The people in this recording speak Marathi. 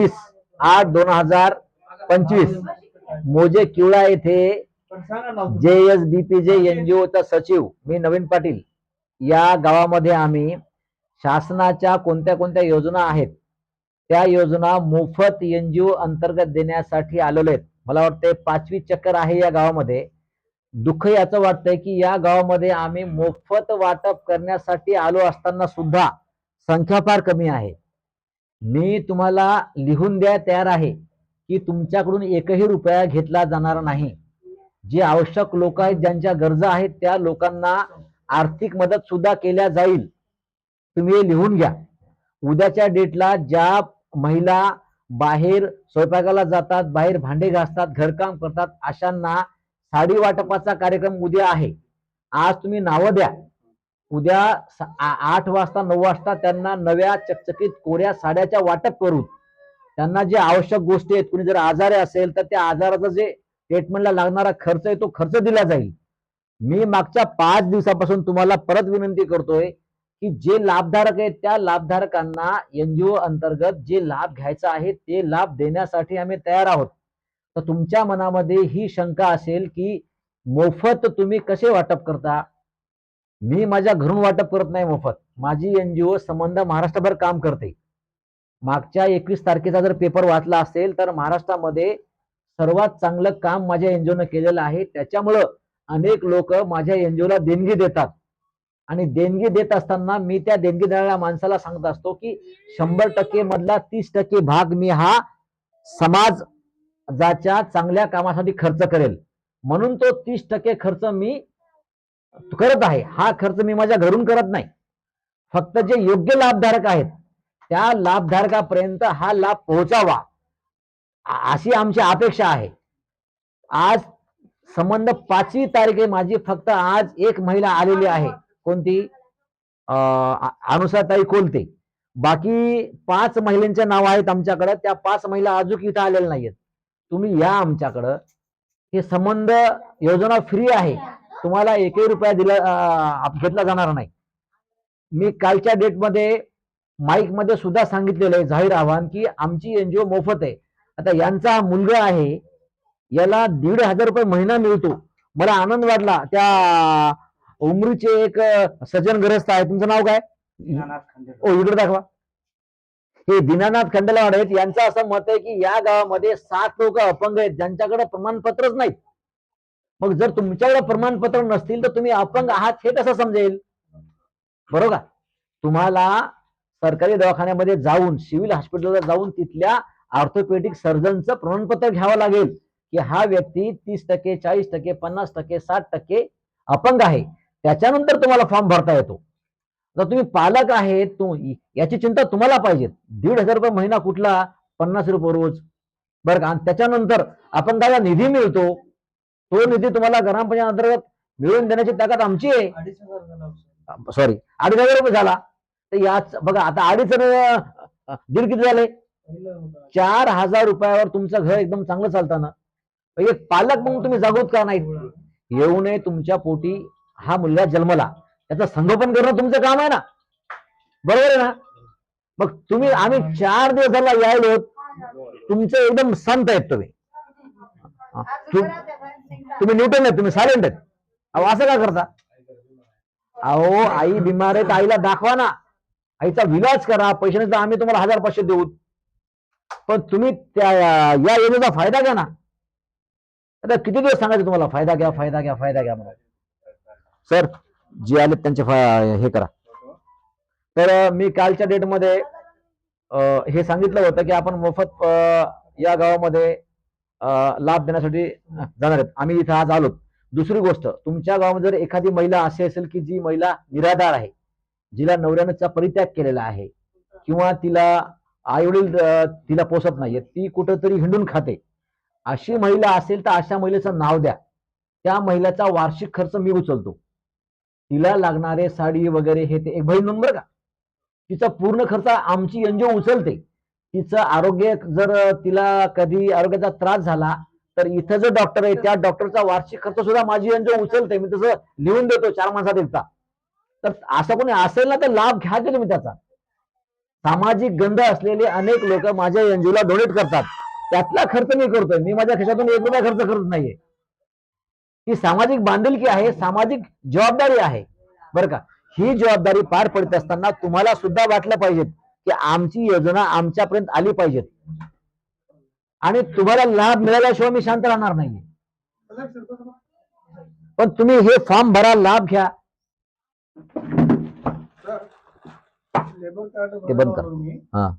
आठ दोन हजार पंचवीस. मोजे किवळा येथे जे एस बी पी जे एनजीओचा सचिव मी नवीन पाटील. या गावामध्ये आम्ही शासनाच्या कोणत्या कोणत्या योजना आहेत त्या योजना मोफत एनजीओ अंतर्गत देण्यासाठी आलेले आहेत. मला वाटतंय पाचवी चक्कर आहे या गावामध्ये. दुःख याचं वाटतंय की या गावामध्ये आम्ही मोफत वाटप करण्यासाठी आलो असताना सुद्धा संख्या फार कमी आहे. मी तुम्हाला लिहून द्या तयार आहे की तुमच्याकडून एकही रुपया घेतला जाणार नाही. जे आवश्यक लोक आहेत ज्यांच्या गरजा आहेत त्या लोकांना आर्थिक मदत सुद्धा केल्या जाईल. तुम्ही हे लिहून घ्या. उद्याच्या डेटला ज्या महिला बाहेर स्वयंपाकाला जातात बाहेर भांडे घासतात घरकाम करतात अशांना साडी वाटपाचा कार्यक्रम उद्या आहे. आज तुम्ही नावं द्या. उद्या आ- आठ वाजता नऊ वाजता त्यांना नव्या चकचकीत कोऱ्या साड्याच्या वाटप करू. त्यांना जे आवश्यक गोष्टी आहेत कुणी जर आजारी असेल तर त्या आजाराचा जे ट्रीटमेंटला लागणारा खर्च आहे तो खर्च दिला जाईल. मी मागच्या पाच दिवसापासून तुम्हाला परत विनंती करतोय की जे लाभधारक आहेत त्या लाभधारकांना एनजीओ अंतर्गत जे लाभ घ्यायचा आहे ते लाभ देण्यासाठी आम्ही तयार आहोत. तर तुमच्या मनामध्ये ही शंका असेल की मोफत तुम्ही कसे वाटप करता? मी माझ्या घरून वाटप करत नाही मोफत. माझी एनजीओ संबंध महाराष्ट्रभर काम करते. मागच्या एकवीस तारखेचा जर पेपर वाचला असेल तर महाराष्ट्रामध्ये सर्वात चांगलं काम माझ्या एनजीओनं केलेलं आहे. त्याच्यामुळं अनेक लोक माझ्या एनजीओला देणगी देतात. आणि देणगी देत असताना मी त्या देणगी देणाऱ्या माणसाला सांगत असतो की शंभर टक्के मधला तीस टक्के भाग मी हा समाजाच्या चांगल्या कामासाठी खर्च करेल. म्हणून तो तीस टक्के खर्च मी करत आहे. हा खर्च मी माझ्या घरून करत नाही. फक्त जे योग्य लाभधारक आहेत त्या लाभधारकापर्यंत हा लाभ पोहोचावा. अशी आमची अपेक्षा आहे. आज संबंध पाचवी तारीख आहे. माझी फक्त आज एक महिला आलेली आहे. कोणती? अं, अनुसाताई कोलते. बाकी पाच महिलांचे नाव आहेत आमच्याकडं. त्या पाच महिला अजून इथं आलेल्या नाहीयेत. तुम्ही या आमच्याकडं. हे संबंध योजना फ्री आहे. तुम्हाला एकही रुपया दिला घेतला जाणार नाही. मी कालच्या डेटमध्ये माईकमध्ये सुद्धा सांगितलेलं आहे जाहीर आव्हान की आमची एनजीओ मोफत आहे. आता यांचा हा मुलगा आहे याला दीड हजार रुपये महिना मिळतो. मला आनंद वाटला त्या उमरीचे एक सज्जन ग्रस्त आहे. तुमचं नाव काय? ओ इकडे दाखवा. हे दीनानाथ खंडेलवाड आहेत. यांचं असं मत आहे की या गावामध्ये सात लोक अपंग आहेत. ज्यांच्याकडे प्रमाणपत्रच नाहीत. मग जर तुमच्याकडे प्रमाणपत्र नसतील तर तुम्ही अपंग आहात हे कसं समजेल? बरोबर का? तुम्हाला सरकारी दवाखान्यामध्ये जाऊन सिव्हिल हॉस्पिटलला जाऊन तिथल्या ऑर्थोपेडिक सर्जनचं प्रमाणपत्र घ्यावं लागेल की हा व्यक्ती तीस टक्के चाळीस टक्के पन्नास टक्के साठ टक्के अपंग आहे. त्याच्यानंतर तुम्हाला फॉर्म भरता येतो. जर तुम्ही पालक आहेत तु, याची चिंता तुम्हाला पाहिजे. दीड हजार रुपये महिना कुठला? पन्नास रुपये रोज. बरं का? आणि त्याच्यानंतर अपंगाला निधी मिळतो. तो निधी तुम्हाला ग्रामपंचायत अंतर्गत मिळवून देण्याची ताकद आमची आहे. सॉरी अडीच हजार रुपये झाला. तर याच बघा आता अडीच आणि, अं, दीड किती झाले? चार हजार रुपयावर तुमचं घर एकदम चांगलं चालतं ना मग एक पालक म्हणून तुम्ही जागृत का नाहीत? येऊ नये तुमच्या पोटी हा मुलगा जन्मला. त्याचं संगोपन करणं तुमचं काम आहे ना? बरोबर आहे ना? मग तुम्ही आम्ही चार दिवस झाला यायलो. तुमचं एकदम संत आहेत तुम्ही. तु- तुम्ही न्यूटन आहेत तुम्ही सायलेंट आहेत. अहो असं का करता? अहो आई बिमार आहे तर आईला दाखवा ना. आईचा विलाज करा पैसे नाही तर आम्ही तुम्हाला हजार पाचशे देऊ. पण तुम्ही त्या या योजनेचा फायदा घ्या ना. आता किती दिवस सांगायचं तुम्हाला? फायदा घ्या फायदा घ्या फायदा घ्या मला सर जे आले त्यांचे हे करा. तर मी कालच्या डेटमध्ये अं, हे सांगितलं होतं की आपण मोफत या गावामध्ये लाभ देण्यासाठी जाणार आहेत. आम्ही इथं आज आलो दुसरी गोष्ट तुमच्या गावामध्ये जर एखादी महिला अशी असेल की जी महिला निराधार आहे जिला नवऱ्यानंचा परित्याग केलेला आहे किंवा तिला आई वडील तिला पोसत नाहीये ती कुठंतरी हिंडून खाते अशी महिला असेल तर अशा महिलेचं नाव द्या. त्या महिलेचा वार्षिक खर्च मी उचलतो. तिला लागणारे साडी वगैरे हे ते एक बहीण नंबर का. तिचा पूर्ण खर्च आमची एनजीओ उचलते. तिचं आरोग्य जर तिला कधी आरोग्याचा त्रास झाला तर इथं जो डॉक्टर आहे त्या डॉक्टरचा वार्षिक खर्च सुद्धा माझी एनजीओ उचलते मी तसं लिहून देतो चार माणसात एकचा तर असं कोणी असेल ना तर लाभ घ्या की तुम्ही त्याचा. सामाजिक गंध असलेले अनेक लोक माझ्या एनजीओला डोनेट करतात. त्यातला खर्च मी करतोय. मी माझ्या खिशातून एक रुपया खर्च करत नाहीये. ही सामाजिक बांधिलकी आहे सामाजिक जबाबदारी आहे. बरं का? ही जबाबदारी पार पडत असताना तुम्हाला सुद्धा वाटलं पाहिजेत. की आमची योजना आमच्यापर्यंत आली पाहिजेत. आणि तुम्हाला लाभ मिळाल्याशिवाय मी शांत राहणार नाहीये. पण तुम्ही हे फॉर्म भरा लाभ घ्या. ते बंद कर. हा.